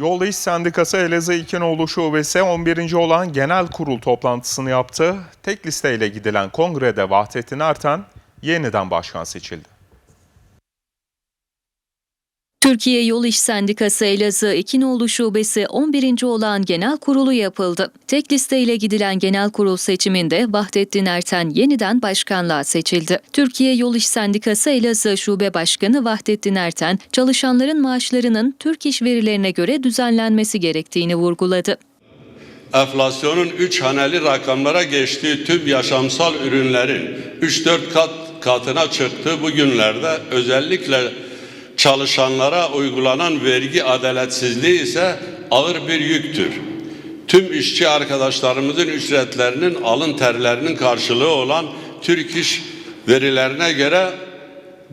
Yolda İş Sendikası Elazığ İkinoğlu Şubesi 11. olan genel kurul toplantısını yaptı. Tek listeyle gidilen kongrede Vahdettin Erten yeniden başkan seçildi. Türkiye Yol İş Sendikası Elazığ İkinoğlu Şubesi 11. olan genel kurulu yapıldı. Tek listeyle gidilen genel kurul seçiminde Vahdettin Erten yeniden başkanlığa seçildi. Türkiye Yol İş Sendikası Elazığ Şube Başkanı Vahdettin Erten, çalışanların maaşlarının Türk İş verilerine göre düzenlenmesi gerektiğini vurguladı. enflasyonun 3 haneli rakamlara geçtiği tüm yaşamsal ürünlerin 3-4 kat katına çıktığı bu günlerde özellikle çalışanlara uygulanan vergi adaletsizliği ise ağır bir yüktür. Tüm işçi arkadaşlarımızın ücretlerinin alın terlerinin karşılığı olan Türk İş verilerine göre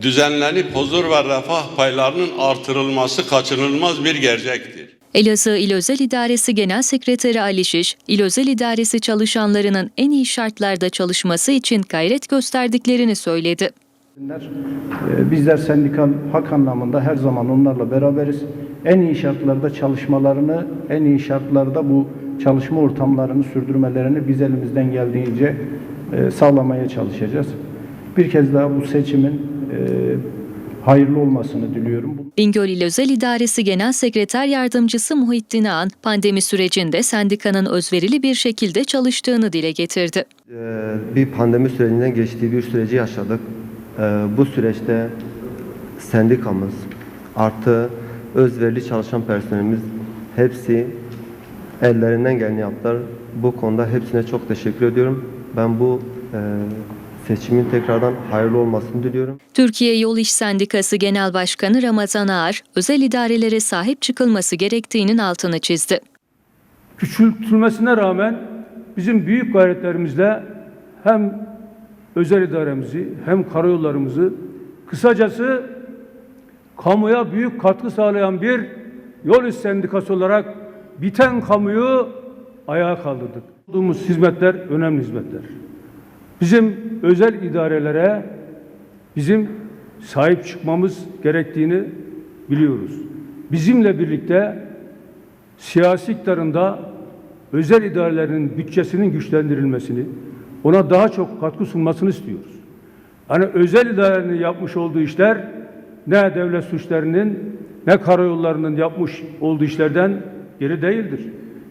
düzenlenip huzur ve refah paylarının artırılması kaçınılmaz bir gerçektir. Elazığ İl Özel İdaresi Genel Sekreteri Ali Şiş, İl Özel İdaresi çalışanlarının en iyi şartlarda çalışması için gayret gösterdiklerini söyledi. Ee, Bizler sendikal hak anlamında her zaman onlarla beraberiz. En iyi şartlarda çalışmalarını, en iyi şartlarda bu çalışma ortamlarını sürdürmelerini biz elimizden geldiğince e, sağlamaya çalışacağız. Bir kez daha bu seçimin e, hayırlı olmasını diliyorum. Bingöl İl Özel İdaresi Genel Sekreter Yardımcısı Muhittin Ağan, pandemi sürecinde sendikanın özverili bir şekilde çalıştığını dile getirdi. Ee, bir pandemi sürecinden geçtiği bir süreci yaşadık. Ee, Bu süreçte sendikamız artı özverili çalışan personelimiz hepsi ellerinden geleni yaptılar. Bu konuda hepsine çok teşekkür ediyorum. Ben bu e, seçimin tekrardan hayırlı olmasını diliyorum. Türkiye Yol İş Sendikası Genel Başkanı Ramazan Ağar, özel idarelere sahip çıkılması gerektiğinin altını çizdi. küçültülmesine rağmen bizim büyük gayretlerimizle hem özel idaremizi hem karayollarımızı kısacası kamuya büyük katkı sağlayan bir yol iş sendikası olarak biten kamuyu ayağa kaldırdık. Olduğumuz hizmetler önemli hizmetler. Bizim özel idarelere bizim sahip çıkmamız gerektiğini biliyoruz. Bizimle birlikte siyasi iktidarında özel idarelerin bütçesinin güçlendirilmesini, ona daha çok katkı sunmasını istiyoruz. Hani özel idarenin yapmış olduğu işler ne devlet suçlarının ne karayollarının yapmış olduğu işlerden geri değildir.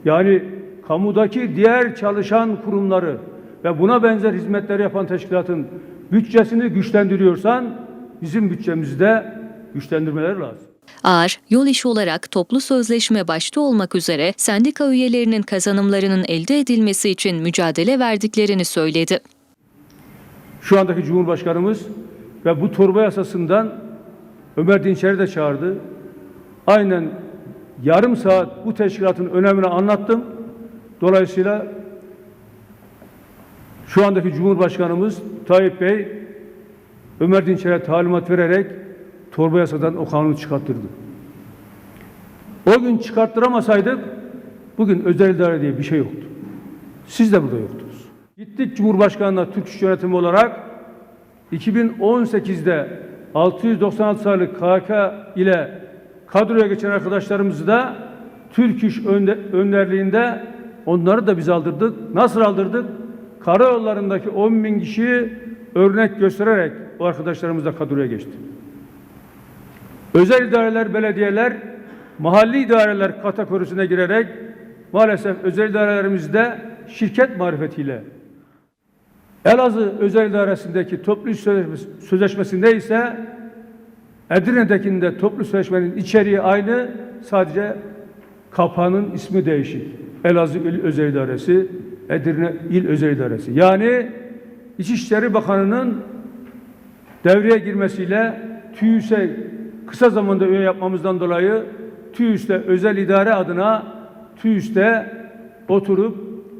Yani kamudaki diğer çalışan kurumları ve buna benzer hizmetler yapan teşkilatın bütçesini güçlendiriyorsan bizim bütçemizi de güçlendirmeleri lazım. Ağar, yol işi olarak toplu sözleşme başta olmak üzere sendika üyelerinin kazanımlarının elde edilmesi için mücadele verdiklerini söyledi. şu andaki Cumhurbaşkanımız ve bu torba yasasından Ömer Dinçer'i de çağırdı. Aynen yarım saat bu teşkilatın önemini anlattım. Dolayısıyla şu andaki Cumhurbaşkanımız Tayyip Bey Ömer Dinçer'e talimat vererek torba yasadan o kanunu çıkarttırdı. O gün çıkarttıramasaydık bugün özel idare diye bir şey yoktu. Siz de burada yoktunuz. Gittik Cumhurbaşkanı'na Türk İş Yönetimi olarak 2018'de 696 sayılı KK ile kadroya geçen arkadaşlarımızı da Türk İş önde, önderliğinde onları da biz aldırdık. Nasıl aldırdık? Karayollarındaki 10 bin kişiyi örnek göstererek o arkadaşlarımız da kadroya geçti. Özel idareler, belediyeler, mahalli idareler kategorisine girerek maalesef özel idarelerimizde şirket marifetiyle Elazığ özel idaresindeki toplu iş sözleşmesi, sözleşmesinde ise Edirne'dekinde toplu sözleşmenin içeriği aynı sadece kapağının ismi değişik. Elazığ İl Özel İdaresi, Edirne İl Özel İdaresi. Yani İçişleri Bakanı'nın devreye girmesiyle TÜİS'e kısa zamanda üye yapmamızdan dolayı TÜİS'te özel idare adına TÜİS'te oturup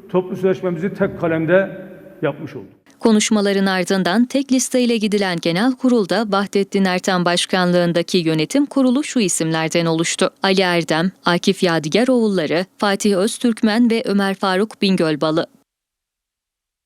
toplu sözleşmemizi tek kalemde yapmış olduk. Konuşmaların ardından tek listeyle gidilen genel kurulda Vahdettin Erten başkanlığındaki yönetim kurulu şu isimlerden oluştu. Ali Erdem, Akif Yadigar oğulları, Fatih Öztürkmen ve Ömer Faruk Bingölbalı.